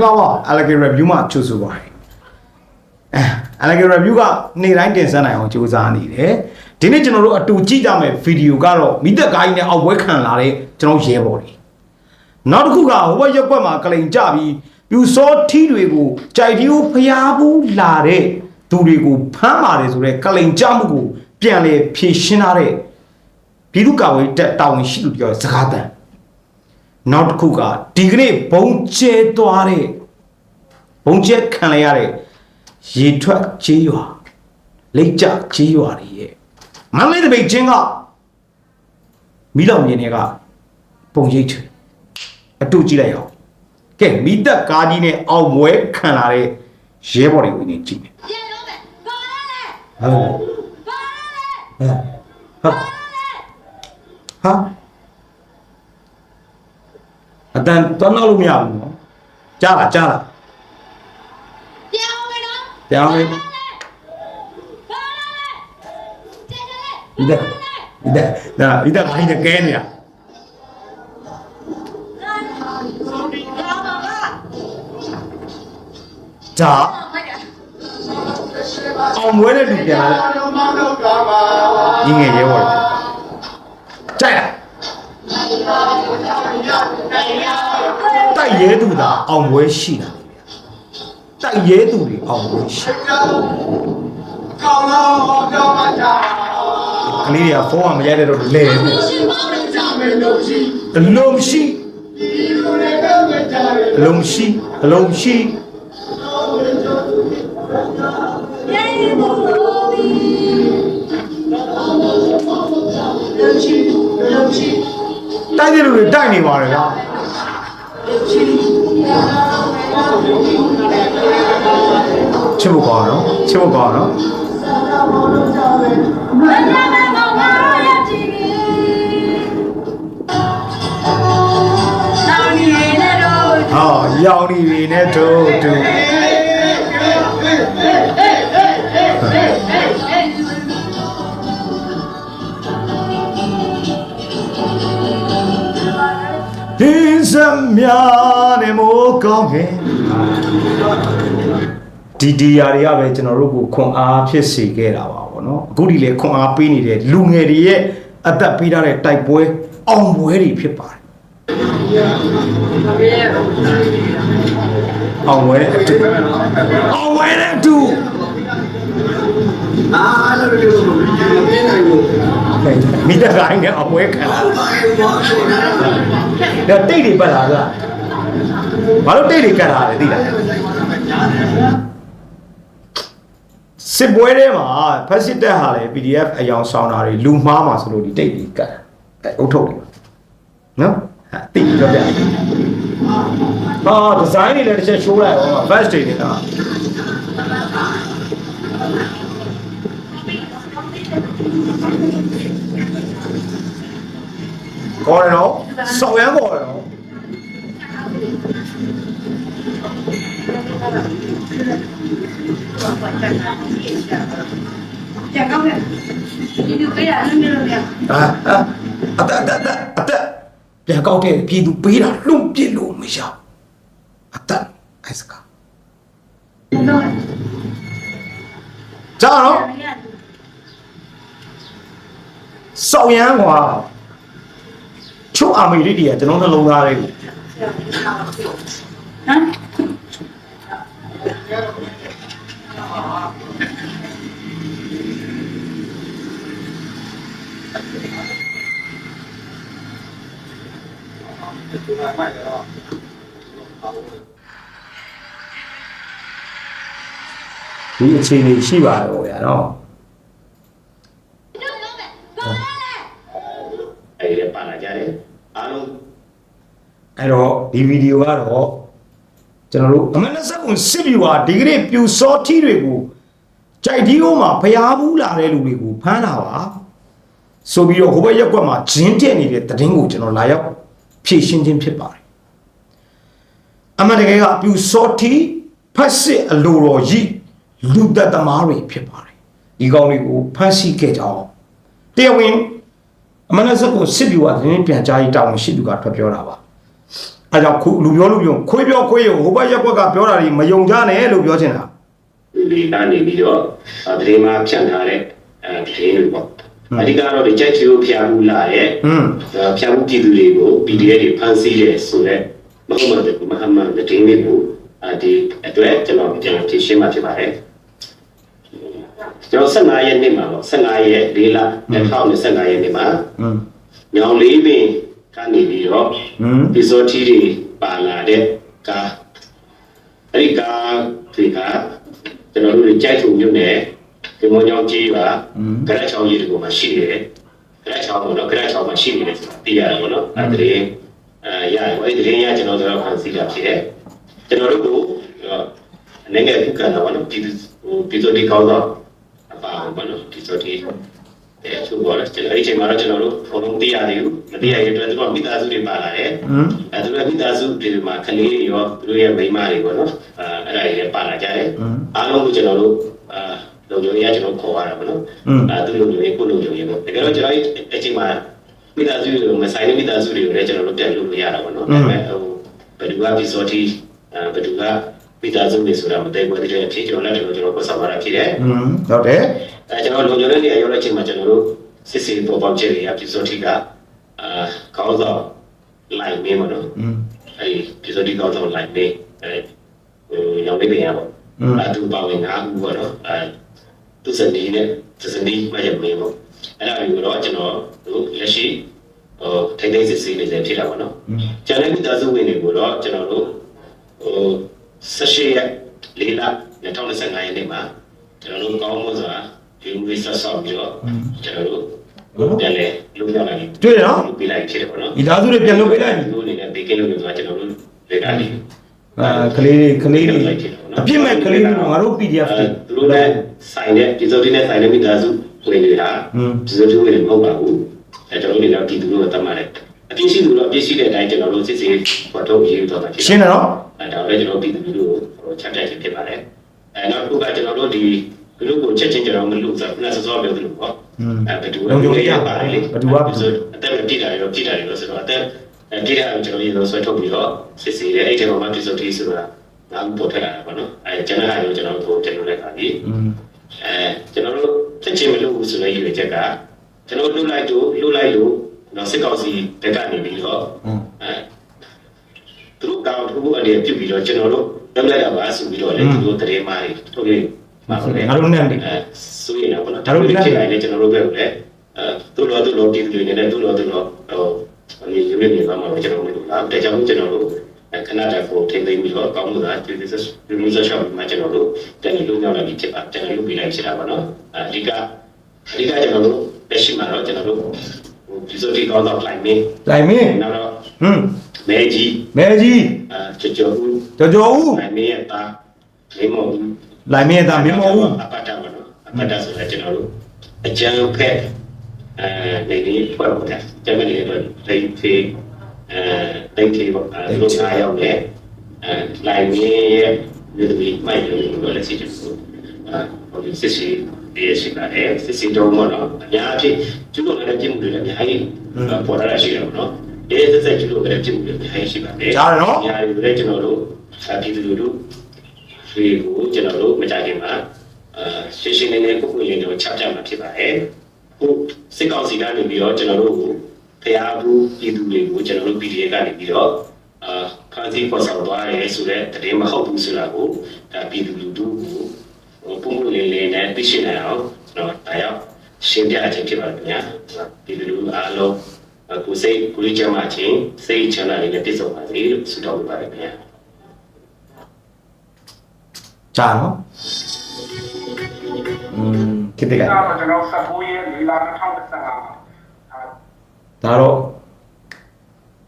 င်္ဂလာပါ Allegri Review မှာကြိုဆိုပါရစေအဲ Allegri Review ကနေ့တိုင်းတင်ဆက်နိုင်အောင်ကြိုးစားနေတယ်ဒီနေ့ကျွန်တော်တို့အတူကြည့်ကြမယ့်ဗီဒီယိုကတော့မိသက်ကိုင်းနဲ့အောက်ဝဲခံလာတဲ့ကျွန်တော်ရဲဘော်တွေနောက်တစ်ခုကဟိုဘက်ရက်ကွက်မှာကလိန်ကြပြီးပြူစောထီးတွေကိုကြိုက်တီကိုဖျားဘူးလာတဲ့သူတွေကိုဖမ်းပါတယ်ဆိုတော့ကလိန်ကြမှုကိုပြန်လေဖြေရှင်းထားတဲ့ပြည်သူ့ကာကွယ်တပ်တာဝန်ရှိသူပြောတဲ့စကားတန် နောက်တစ်ခုကဒီကနေ့ဘုံကျဲသွားတဲ့ဘုံကျဲခံလိုက်ရတဲ့ရေထွက်ချေးရွာလိတ်ကြချေးရွာတွေရဲ့မန္တလေးတပိတ်ချင်းကမိလောင်မြင်းတွေကပုံရိပ်ထွေအတူကြည့်လိုက်အောင်ကဲမိသက်ကားကြီးနဲ့အောင်မွဲခံလာတဲ့ရဲဘော်တွေကိုနေကြည့်မယ်ပြန်တော့မယ်ဘာလဲဟုတ်ဘာလဲဟာဟာ အတန်တော့နောက်လို့မရဘူးနော်ကြားလားကြားလားပြန်အောင်မယ်နော်ပြောင်းလေဘာလဲပြန်ကြလေဒီတက်ဒီတက်ဒါဒီတက်ခိုင်းနေကဲနေတာဘာပါပါဒါမိုက်တယ်အောင်မွဲတဲ့လူပြန်လာညီငယ်ရဲဘော် တိုက်ရဲသူသာအောင်မွဲရှိတာတိုက်ရဲသူတွေအောင်မွဲရှိကလေးတွေကဖုန်းကမရတဲ့တော့လဲနေရှင်မောင်းနေကြမယ်အလုံးရှိအလုံးရှိအလုံးရှိပြန်ရင်ဘို့ဘီလုံချီလုံချီတိုက်တဲ့လူတွေတိုက်နေပါတယ်ကွာ ချစ်ဖို့ကောင်းနော်ချစ်ဖို့ကောင်းနော်မရမယ်မောင်မရချီနာမည်နဲ့တော့ဟောရောင်နေပြီနဲ့တို့တို့ဒီစမြာ နဲ့မိုးကောင်းခဲ့ဒီဒီယာတွေကပဲကျွန်တော်တို့ကိုခွန်အားဖြစ်စေခဲ့တာပါဗောနော်အခုဒီလေခွန်အားပေးနေတဲ့လူငယ်တွေရဲ့အသက်ပေးထားတဲ့တိုက်ပွဲအောင်ပွဲတွေဖြစ်ပါတယ်အောင်ပွဲတဲ့အတူအောင်ပွဲတဲ့အတူမိတကိုင်းနဲ့အောင်ပွဲခံလာဒါတိတ်တွေပတ်လာက ဘာလို့တိတ်တွေကတ်လာလဲသိလားစစ်ပွဲထဲမှာဖက်စစ်တပ်ဟာလေ PDF အယောင်ဆောင်တာတွေလူမှားမှာဆိုလို့ဒီတိတ်တွေကတ်အဲအုတ်ထုတ်တယ်နော်ဟာတိတ်ကြောက်ပြဟာဒီဇိုင်းတွေလည်းတစ်ချက်ရှိုးလိုက်အောင် vest တွေနေတာခေါ်ရတော့စောက်ရမ်းခေါ်ရတော့ ပြန်ကောင်းတယ်ဒီလိုပေးတာလည်းမလို့ရအာအာအတက်အတက်အတက်အတက်ပြန်ကောက်တဲ့ပြည်သူပေးတာလွန့်ပစ်လို့မရအတက်အဲ့စကားတော့ကြားတော့စောက်ရမ်းကွာချို့အာမေရိတီကကျွန်တော်နှလုံးသားလေးကိုဟ မ်ဒီအခြေအနေရှိပါတယ်ဗျာနော်တော့တော့မယ်ဘာလဲအဲ့ဒီပါလာကြတယ်အားလုံးအဲ့တော့ဒီဗီဒီယိုကတော့ ကျွန်တော်တို့အမနဆက်ကွန်စစ်ဗျူဟာဒီကနေ့ပြူစောထီတွေကိုကြိုက်ဒီဟိုမှာဖျားဘူးလာတဲ့လူတွေကိုဖမ်းတာပါဆိုပြီးတော့ဟိုဘက်ရက်ကွက်မှာဂျင်းတက်နေတဲ့တည်င်းကိုကျွန်တော်လာရောက်ဖြည့်ရှင်းခြင်းဖြစ်ပါတယ်အမှန်တကယ်ကပြူစောထီဖတ်စစ်အလိုတော်ကြီးလူသက်သမားတွေဖြစ်ပါတယ်ဒီကောင်တွေကိုဖမ်းဆီးခဲ့ကြအောင်တရားဝင်အမနဆက်ကွန်စစ်ဗျူဟာဒီနေ့ပြန်ကြားရေးတာဝန်ရှိသူကထွက်ပြောတာပါ အဲကြောင့်ခုလူပြောလူပြောခွေးပြောခွေးရုံဟိုဘက်ရက်ကွက်ကပြောတာတွေမယုံကြနဲ့လို့ပြောချင်တာလူတွေကနေပြီးတော့အဲတရင်မှာဖြန့်ထားတဲ့အဲတရင်တွေပေါ့အဓိကတော့ဒီကြိုက်ချီကိုဖျားမှုလာတဲ့ဟွန်းဖျားမှုပြည်သူတွေကို PDF တွေဖမ်းဆီးတယ်ဆိုတော့မဟုတ်မှန်တယ်မဟာမန်တဲ့တင်းတွေကိုအဲဒီအတွက်ကျွန်တော်ပြန်ဖြေရှင်းမှာဖြစ်ပါတယ်ကျွန်တော်15ရက်နေ့မှာပေါ့15ရက်၄လ2025ရက်နေ့မှာဟွန်းညောင်လေးပင် ကနေပြီးတော့ဟွန်းပီဇော်တီတွေပါလာတဲ့ကားအဲ့ဒီကားတွေကကျွန်တော်တို့တွေကြိုက်ထုံမြို့နယ်ဒီမောင်ကျောင်းကြီးပါကြရက်ချောင်းကြီးတွေကိုမှရှိနေတယ်ကြရက်ချောင်းပေါ့နော်ကြရက်ချောင်းမှာရှိနေတယ်ဆိုတာသိရတယ်ပေါ့နော်အဲ့ဒီအဲရတယ်ပေါ့အဲ့ဒီရကျွန်တော်တို့ဖန်စီတာဖြစ်တယ်ကျွန်တော်တို့ကိုအနေငယ်ခုကန်တော့ပေါ့နော်ဒီဟိုပီဇော်တီကောင်းတော့အပါပေါ့နော်ပီဇော်တီ အဲသူပေါ်လာကျွန်တော်အဲ့ဒီချိန်မှာတော့ကျွန်တော်တို့ဖုန်းလုံးသိရသေးဘူးမသိရတဲ့အတွက်သူတို့မိသားစုတွေပါလာတယ်ဟွန်းအဲသူတို့မိသားစုတွေမှာကလေးတွေရောသူတို့ရဲ့မိန်းမတွေပေါ့နော်အဲအဲ့ဒါတွေလည်းပါလာကြတယ်အားလုံးကိုကျွန်တော်တို့အာလုံခြုံရေးကကျွန်တော်ခေါ်ရတာပေါ့နော်အဲသူလုံခြုံရေးကိုလုံခြုံရေးပေါ့တကယ်တော့ကျွန်တော်အဲ့အချိန်မှာမိသားစုတွေမဆိုင်တဲ့မိသားစုတွေကိုလည်းကျွန်တော်တို့တက်လို့ရတာပေါ့နော်ဒါပေမဲ့ဟိုဘယ်သူကဒီစောတီအဲဘယ်သူကမိသားစုတွေဆိုတာမသိဘူးတဲ့ဖြစ်ကျွန်တော်လည်းကျွန်တော်ကိုဆက်ပါတာဖြစ်တယ်ဟွန်းဟုတ်တယ် အဲကျွန်တော်လုံခြုံတဲ့နေရာရောက်တဲ့အချိန်မှာကျွန်တော်တို့စစ်စစ်ပေါ်ပေါက်ချက်တွေအပြည့်စုံထိကအာကောင်းဆောင်လိုက်မင်းမနော်ဟွန်းအဲဒီပြည့်စုံထိကောင်းဆောင်လိုက်မင်းအဲဟိုရောင်းနေပြန်ရပါအဲသူပါဝင်ငါဦးပေါ့နော်အဲသူစနေနဲ့သူစနေမရမင်းပေါ့အဲ့ဒါကိုတော့ကျွန်တော်တို့လက်ရှိဟိုထိတ်သိမ်းစစ်ဆေးနေတယ်ဖြစ်တာပေါ့နော်ကျန်တဲ့မိသားစုဝင်တွေကိုတော့ကျွန်တော်တို့ဟို18ရက်၄လ2025ရက်နေ့မှာကျွန်တော်တို့ကောင်းမှုဆိုတာ ဒီလိုဆက်ဆောက်ပြီးတော့ကျွန်တော်တို့ပြန်လဲလုံးရောက်လာပြီတွေ့တယ်နော်လုပ်ပေးလိုက်ဖြစ်တယ်ပေါ့နော်မိသားစုတွေပြန်လုပ်ပေးလိုက်ပြီဒီလိုနေနဲ့ဘေကင်းလို့ဆိုတာကျွန်တော်တို့လေကနေအဲကလေးတွေကလေးတွေအပြစ်မဲ့ကလေးတွေငါတို့ PDF တွေသူတို့နဲ့ဆိုင်တဲ့ဒီဆိုဒီနဲ့ဆိုင်တဲ့မိသားစုဝင်တွေဟာဟွန်းဒီဆိုဒီဝင်တွေမဟုတ်ပါဘူးအဲကျွန်တော်တို့လည်းဒီသူတို့ကတတ်မှတ်တယ်အပြစ်ရှိသူတော့အပြစ်ရှိတဲ့အတိုင်းကျွန်တော်တို့စစ်စစ်ပေါ်တော့ရေးတော့တာဖြစ်ရှင်းတယ်နော်အဲဒါလည်းကျွန်တော်ပြည်သူလူထုကိုချက်တက်ခြင်းဖြစ်ပါတယ်အဲနောက်တစ်ခုကကျွန်တော်တို့ဒီ ဘလူကိုချက်ချင်းကျွန်တော်မလို့ဆိုတော့ခုနစောစောပြောသလိုပေါ့ဟွန်းအဲဘယ်သူလုံခြုံရေးရပါတယ်လေဘယ်သူကဘယ်သူအသက်ပဲပြည်တာရောပြည်တာရောဆိုတော့အသက်အဲပြည်တာကိုကျွန်တော်ရေလို့ဆွဲထုတ်ပြီးတော့စစ်စီတဲ့အဲ့ဒီမှာပြည်စုံတီးဆိုတာငါ့ပေါ်ထက်လာတာပေါ့နော်အဲကျွန်တော်ဟာရောကျွန်တော်တို့ကျွန်တော်လည်းခါပြီးဟွန်းအဲကျွန်တော်တို့ချက်ချင်းမလုပ်ဘူးဆိုတဲ့ရည်ရွယ်ချက်ကကျွန်တော်တို့လိုက်တို့လှုပ်လိုက်လို့တော့စစ်ကောင်စီဘက်ကနေပြီးတော့ဟွန်းအဲသူတို့ကောင်းသူတို့အနေနဲ့ပြုတ်ပြီးတော့ကျွန်တော်တို့လုပ်လိုက်တာပါဆိုပြီးတော့လည်းသူတို့တရေမားတွေထုတ်ပြီး မှာပါလေငါတို့နဲ့လေအဲဆိုရင်တော့ဒါတို့ဖြစ်နေတယ်ကျွန်တော်တို့ပဲလေအဲသူတို့တို့တို့ဒီလိုနေတယ်သူတို့တို့ဟိုအမြင်ယူနေပါမှာကျွန်တော်တို့လားဒါကြောင့်ကျွန်တော်တို့ခဏတည်းကိုထိမ့်သိမ်းပြီးတော့ကောင်းမှုလားဒီဒီဆက်ဒီမျိုးဆက်ရှောက်မှာကျွန်တော်တို့တန်လို့ရောက်လာပြီဖြစ်ပါတန်လို့ပြီးလိုက်ဖြစ်တာပါနော်အဓိကအဓိကကျွန်တော်တို့လက်ရှိမှာတော့ကျွန်တော်တို့ဟိုဒီဆိုဒီကောင်းတော့လိုက်မင်းလိုက်မင်းနောက်တော့ဟွန်းမဲကြီးမဲကြီးအာချေချေဦးကြော်ကြော်ဦးနိုင်မင်းရဲ့သားလိမ္မော်ဦး လိုက်မင်းသားမင်းမောဦးအပတ္တမနော်အပတ္တဆိုတော့ကျွန်တော်တို့အကျံဖက်အဲနေနေဖွဲ့ပေါ်တယ်ကျန်မနေတော့လိမ့်ဖေးအဲလိမ့်ဖေးပေါ့အဲတို့အားရောက်နေအဲလိုက်မင်းရဲ့လူတွေမိုက်လို့လို့လည်းစီချင်ဘူးအဲဟိုဒီစစ်စီဒီရှိပါတယ်စစ်စီတော့မနော်အများအဖြစ်ကျွလို့လည်းပြင်မှုတွေလည်းအများကြီးပေါ်လာရှိတယ်ပေါ့နော်ဒီစစ်စစ်ကျွလို့လည်းပြင်မှုတွေအများကြီးရှိပါတယ်ကြားတယ်နော်။ညာတွေလည်းကျွန်တော်တို့စာပြည်သူတို့ ဒီကိုကျွန်တော်တို့မကြခင်မှာအာရှင်းရှင်းလင်းလင်းကိုကိုလေးတို့ချပြမှာဖြစ်ပါတယ်။ခုစစ်ကောင်စီကနေပြီးတော့ကျွန်တော်တို့ကိုဖျားဘူးပြည်သူတွေကိုကျွန်တော်တို့ PDF ကနေပြီးတော့အာဖန်စီပေါ်ဆောင်သွားတယ်ဆိုတော့တည်မဟုတ်ဘူးဆိုတာကိုဒါပြည်သူလူထုကိုဟိုပုံမှန်လေးလေးနဲ့သိရှိနိုင်အောင်ကျွန်တော်ဒါရောက်ရှင်းပြခြင်းဖြစ်ပါတယ်ခင်ဗျာ။ပြည်သူလူထုအားလုံးကိုစိတ်ကိုကြမ်းမှချင်းစိတ်ချမ်းသာလေးနဲ့ပြည့်စုံပါစေလို့ဆုတောင်းပေးပါတယ်ခင်ဗျာ ကြားနော်อืมคิดได้ไง ဒါတော့ကျွန်တော်19ရက်4လ2025မှာအာ ဒါတော့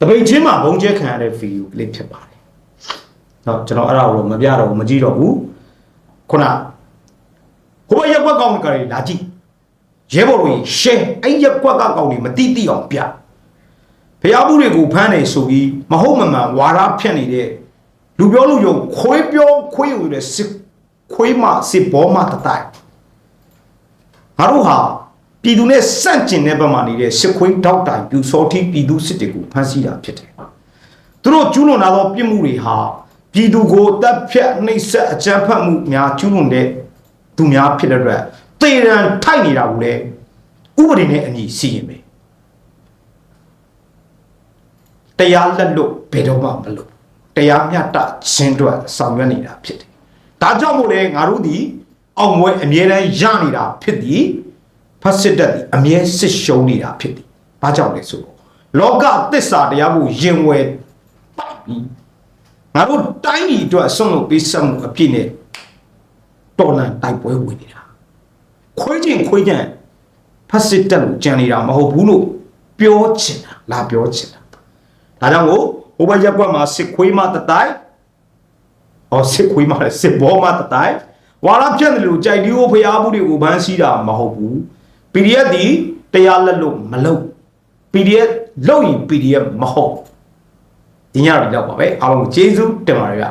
တပိတ်ချင်းမှာဘုံကျဲခံရတဲ့ဗီဒီယိုကလစ်ဖြစ်ပါတယ်။တော့ကျွန်တော်အဲ့ဒါကိုတော့မပြတော့ဘူးမကြည့်တော့ဘူး။ခုနဟိုဘက်ရက်ကွက်ကောင်ကလေးလာကြည့်ရဲဘော်တွေရှဲအဲ့ရက်ကွက်ကကောင်တွေမတိတိအောင်ပြဖျားဘူးတွေကိုဖမ်းနေဆိုပြီးမဟုတ်မမှန်ဝါရဖြတ်နေတဲ့ လူပြောလူယုံခွေးပြောခွေးယူတဲ့စစ်ခွေးမစစ်ဘောမတတိုင်ငါတို့ဟာပြည်သူနဲ့စန့်ကျင်တဲ့ဘက်မှာနေတဲ့စစ်ခွေးတောက်တိုင်ပြူစောတိပြည်သူစစ်တွေကိုဖမ်းဆီးတာဖြစ်တယ်သူတို့ကျူးလွန်လာသောပြစ်မှုတွေဟာပြည်သူကိုတပ်ဖြတ်နှိပ်စက်အကြမ်းဖက်မှုများကျူးလွန်တဲ့သူများဖြစ်တဲ့အတွက်တေရန်ထိုက်နေတာကိုလည်းဥပဒေနဲ့အညီစီရင်မယ်တရားလက်လို့ဘယ်တော့မှမလုပ် တရားမျှတခြင်းအတွက်ဆောင်ရွက်နေတာဖြစ်တယ်ဒါကြောင့်မို့လဲငါတို့ဒီအောင်ပွဲအမြဲတမ်းရနေတာဖြစ်သည်ဖတ်စစ်တက်သည်အမြဲစစ်ရှုံးနေတာဖြစ်သည်ဘာကြောင့်လဲဆိုတော့လောကသစ္စာတရားကိုယင်ဝယ်ပိုက်ပြီးငါတို့တိုင်းပြည်အတွက်အစွန့်လို့ပေးဆက်မှုအပြည့်နဲ့တော်လန်တိုက်ပွဲဝင်နေတာခွေးချင်းခွေးချင်းဖတ်စစ်တက်လို့ကြံနေတာမဟုတ်ဘူးလို့ပြောချင်တာလာပြောချင်တာဒါကြောင့်ကို ဟိုဘက်ရက်ကွက်မှာစစ်ခွေးမတတိုင်အော်စစ်ခွေးမလည်းစစ်ဘောမတတိုင်ဝါရပြက်တယ်လို့ကြိုက်ဒီကိုဖျားဘူးတွေကိုဘန်းစီးတာမဟုတ်ဘူး PDF ဒီတရားလက်လို့မလုပ် PDF လုပ်ရင် PDF မဟုတ်ဒီညတော့လောက်ပါပဲအားလုံးကျေးဇူးတင်ပါတယ်ဗျ